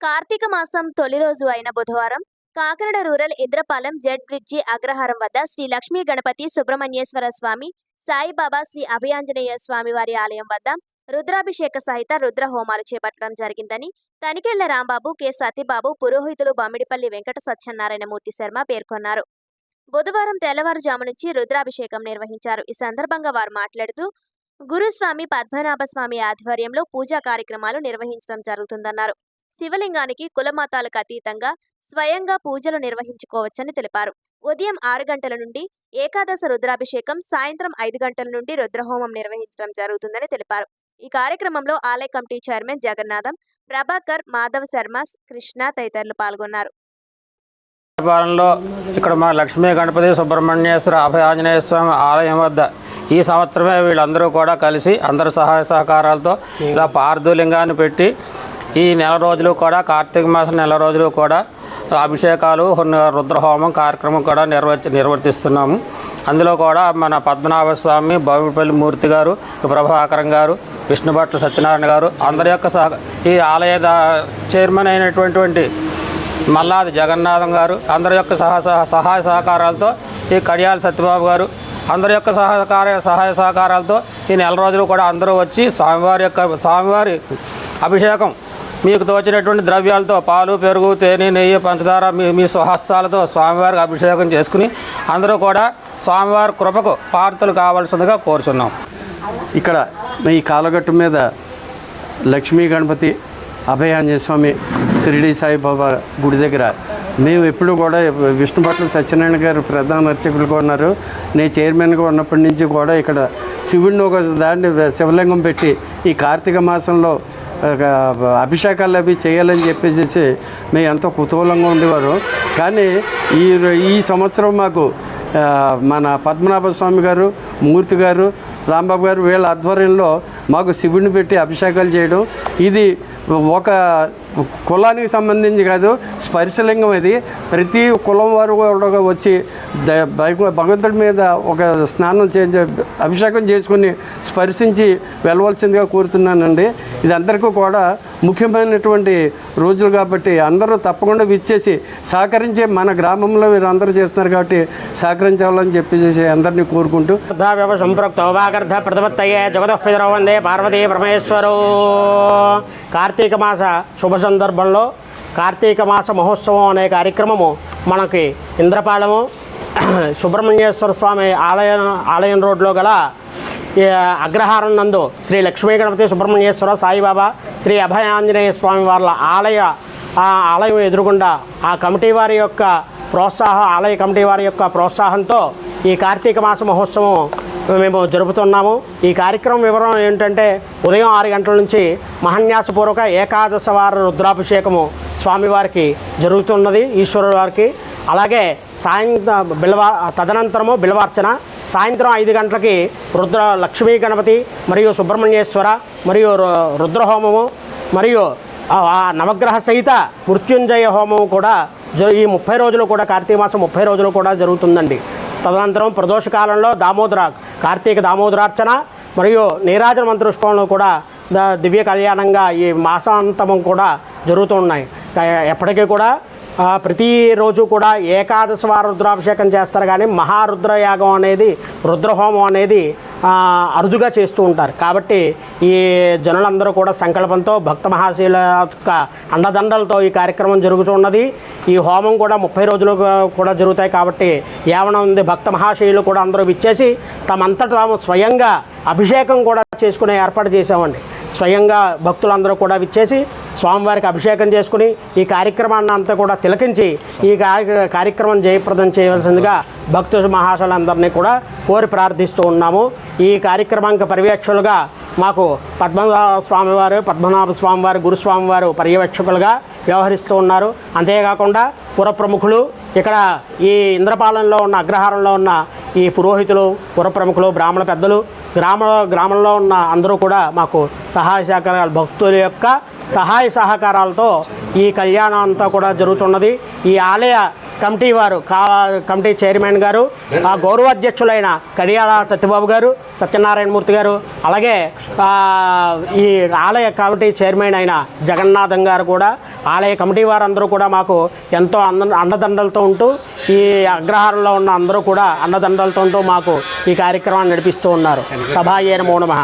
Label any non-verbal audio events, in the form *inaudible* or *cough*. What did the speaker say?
కార్తీక మాసం తొలి రోజు అయిన బుధవారం Kakinada rural Indrapalem Z bridge Agraharam వద్ద శ్రీ లక్ష్మీ గణపతి సుబ్రహ్మణ్యేశ్వర స్వామి సాయిబాబా శ్రీ అభయాంజనేయ స్వామి వారి ఆలయం వద్ద రుద్రాభిషేక సహిత రుద్ర హోమాలు చేపట్టడం జరిగిందని తనికెళ్ళ రాంబాబు కె. సతీబాబు పురోహితులు బమ్మిడిపల్లి వెంకట సత్యనారాయణమూర్తి శర్మ పేర్కొన్నారు. బుధవారం తెల్లవారుజాము నుంచి రుద్రాభిషేకం నిర్వహించారు. ఈ సందర్భంగా వారు మాట్లాడుతూ గురుస్వామి పద్మనాభ స్వామి ఆధ్వర్యంలో పూజా కార్యక్రమాలు నిర్వహించడం జరుగుతుందన్నారు. శివలింగానికి కులమతాలకు అతీతంగా స్వయంగా పూజలు నిర్వహించుకోవచ్చని తెలిపారు. ఉదయం ఆరు గంటల నుండి ఏకాదశ రుద్రాభిషేకం సాయంత్రం ఐదు గంటల నుండి రుద్రహోమం నిర్వహించడం జరుగుతుందని తెలిపారు. ఈ కార్యక్రమంలో ఆలయ కమిటీ చైర్మన్ జగన్నాథం ప్రభాకర్ మాధవ్ శర్మ కృష్ణ తదితరులు పాల్గొన్నారు. ఇక్కడ మా లక్ష్మీ గణపతి సుబ్రహ్మణ్యేశ్వర అభయ ఆంజనేయ స్వామి ఆలయం వద్ద ఈ సంవత్సరమే వీళ్ళందరూ కూడా కలిసి అందరు సహాయ సహకారాలతో ఇలా పార్థులింగాన్ని పెట్టి ఈ నెల రోజులు కూడా కార్తీక మాసం నెల రోజులు కూడా అభిషేకాలు రుద్రహోమం కార్యక్రమం కూడా నిర్వర్తి నిర్వర్తిస్తున్నాము. అందులో కూడా మన పద్మనాభ స్వామి బాబుపల్లి మూర్తి గారు ప్రభాకరం గారు విష్ణుభట్ల సత్యనారాయణ గారు అందరి యొక్క సహ ఈ ఆలయ చైర్మన్ అయినటువంటి మల్లాది జగన్నాథం గారు అందరి యొక్క సహా సహ- సహాయ సహకారాలతో ఈ కడియాల సత్యబాబు గారు అందరి యొక్క సహకార సహాయ సహకారాలతో ఈ నెల రోజులు కూడా అందరూ వచ్చి స్వామివారి యొక్క స్వామివారి అభిషేకం మీకు తోచినటువంటి ద్రవ్యాలతో పాలు పెరుగు తేనె నెయ్యి పంచదార మీ మీ స్వహస్తాలతో స్వామివారికి అభిషేకం చేసుకుని అందరూ కూడా స్వామివారి కృపకు పార్తలు కావాల్సిందిగా కోరుచున్నాం. ఇక్కడ ఈ కాలగట్టు మీద లక్ష్మీ గణపతి అభయాంజనేయ స్వామి షిరిడి సాయిబాబా గుడి దగ్గర మేము ఎప్పుడు కూడా విష్ణుపట్ల సత్యనారాయణ గారు ప్రధాన అర్చకులుగా ఉన్నారు. నేను చైర్మన్గా ఉన్నప్పటి నుంచి కూడా ఇక్కడ శివుడిని ఒక దాన్ని శివలింగం పెట్టి ఈ కార్తీక మాసంలో అభిషేకాలు అవి చేయాలని చెప్పేసి మేము ఎంతో కుతూహలంగా ఉండేవారు. కానీ ఈ ఈ సంవత్సరం మాకు మన పద్మనాభ స్వామి గారు మూర్తి గారు రాంబాబు గారు వీళ్ళ ఆధ్వర్యంలో మాకు శివుడిని పెట్టి అభిషేకాలు చేయడం. ఇది ఒక కులానికి సంబంధించి కాదు స్పర్శలింగం ఇది. ప్రతి కులం వారు కూడా వచ్చి భగవంతుడి మీద ఒక స్నానం చే అభిషేకం చేసుకుని స్పర్శించి వెళ్ళవలసిందిగా కోరుతున్నానండి. ఇది అందరికీ కూడా ముఖ్యమైనటువంటి రోజులు కాబట్టి అందరూ తప్పకుండా విచ్చేసి సహకరించే మన గ్రామంలో వీరందరూ చేస్తున్నారు కాబట్టి సహకరించాలని చెప్పేసి అందరినీ కోరుకుంటూ. వ్యవ సంపృక్త వాగర్ధ ప్రతిపత్తయే వందే పార్వతీ పరమేశ్వరో. కార్తీక మాస శుభ సందర్భంలో కార్తీక మాస మహోత్సవం అనే కార్యక్రమము మనకి ఇంద్రపాలెము *clears throat* సుబ్రహ్మణ్యేశ్వర స్వామి ఆలయ ఆలయం రోడ్లో గల అగ్రహారం నందు శ్రీ లక్ష్మీ గణపతి సుబ్రహ్మణ్యేశ్వర సాయిబాబా శ్రీ అభయ ఆంజనేయ స్వామి వాళ్ళ ఆలయ ఆ ఆలయం ఎదురుగుండా ఆ కమిటీ వారి యొక్క ప్రోత్సాహం ఆలయ కమిటీ వారి యొక్క ప్రోత్సాహంతో ఈ కార్తీక మాస మహోత్సవం మేము జరుపుతున్నాము. ఈ కార్యక్రమం వివరం ఏంటంటే ఉదయం ఆరు గంటల నుంచి మహన్యాసపూర్వక ఏకాదశ వార రుద్రాభిషేకము స్వామివారికి జరుగుతున్నది ఈశ్వరుడు వారికి. అలాగే సాయంత్రం బిల్వా తదనంతరము బిల్వార్చన సాయంత్రం ఐదు గంటలకి రుద్ర లక్ష్మీ గణపతి మరియు సుబ్రహ్మణ్యేశ్వర మరియు రుద్రహోమము మరియు ఆ నవగ్రహ సహిత మృత్యుంజయ హోమం కూడా ఈ ముప్పై రోజులు కూడా కార్తీక మాసం ముప్పై రోజులు కూడా జరుగుతుందండి. తదనంతరం ప్రదోష కాలంలో దామోదర కార్తీక దామోదరార్చన మరియు నీరాజన మంత్రోత్సవంలో కూడా ద- దివ్య కళ్యాణంగా ఈ మాసాంతమం కూడా జరుగుతున్నాయి ఎప్పటికీ కూడా ప్రతిరోజు కూడా ఏకాదశ వార రుద్రాభిషేకం చేస్తారు. కానీ మహారుద్రయాగం అనేది రుద్రహోమం అనేది అరుదుగా చేస్తూ ఉంటారు. కాబట్టి ఈ జనులందరూ కూడా సంకల్పంతో భక్త మహాశీల యొక్క అండదండలతో ఈ కార్యక్రమం జరుగుతున్నది ఈ హోమం కూడా ముప్పై రోజులు కూడా జరుగుతాయి కాబట్టి ఏమన ఉంది భక్త మహాశయులు కూడా అందరూ విచ్చేసి తమంతట తాము స్వయంగా అభిషేకం కూడా చేసుకునే ఏర్పాటు చేసామండి స్వయంగా భక్తులందరూ కూడా విచ్చేసి స్వామివారికి అభిషేకం చేసుకుని ఈ కార్యక్రమాన్ని అంతా కూడా తిలకించి ఈ కార్య- కార్యక్రమం జయప్రదం చేయవలసిందిగా భక్తు మహాశులందరినీ కూడా కోరి ప్రార్థిస్తూ ఉన్నాము. ఈ కార్యక్రమానికి పర్యవేక్షకులుగా మాకు పద్మనాభ స్వామివారు పద్మనాభ స్వామివారు గురుస్వామివారు పర్యవేక్షకులుగా వ్యవహరిస్తూ ఉన్నారు. అంతేకాకుండా పుర ప్రముఖులు ఇక్కడ ఈ ఇంద్రపాలెంలో ఉన్న అగ్రహారంలో ఉన్న ఈ పురోహితులు పురప్రముఖులు బ్రాహ్మణ పెద్దలు గ్రామ గ్రామంలో ఉన్న అందరూ కూడా మాకు సహాయ సహకారాలు భక్తుల యొక్క సహాయ సహకారాలతో ఈ కళ్యాణం అంతా కూడా జరుగుతున్నది. ఈ ఆలయ కమిటీ వారు కా కమిటీ చైర్మన్ గారు ఆ గౌరవాధ్యక్షులైన కడియాల సత్యబాబు గారు సత్యనారాయణమూర్తి గారు అలాగే ఈ ఆలయ కమిటీ చైర్మన్ అయిన జగన్నాథం గారు కూడా ఆలయ కమిటీ వారందరూ కూడా మాకు ఎంతో అంద అండదండలతో ఉంటూ ఈ అగ్రహారంలో ఉన్న అందరూ కూడా అండదండలతో ఉంటూ మాకు ఈ కార్యక్రమాన్ని నడిపిస్తూ ఉన్నారు. సభాయేన మౌనమహ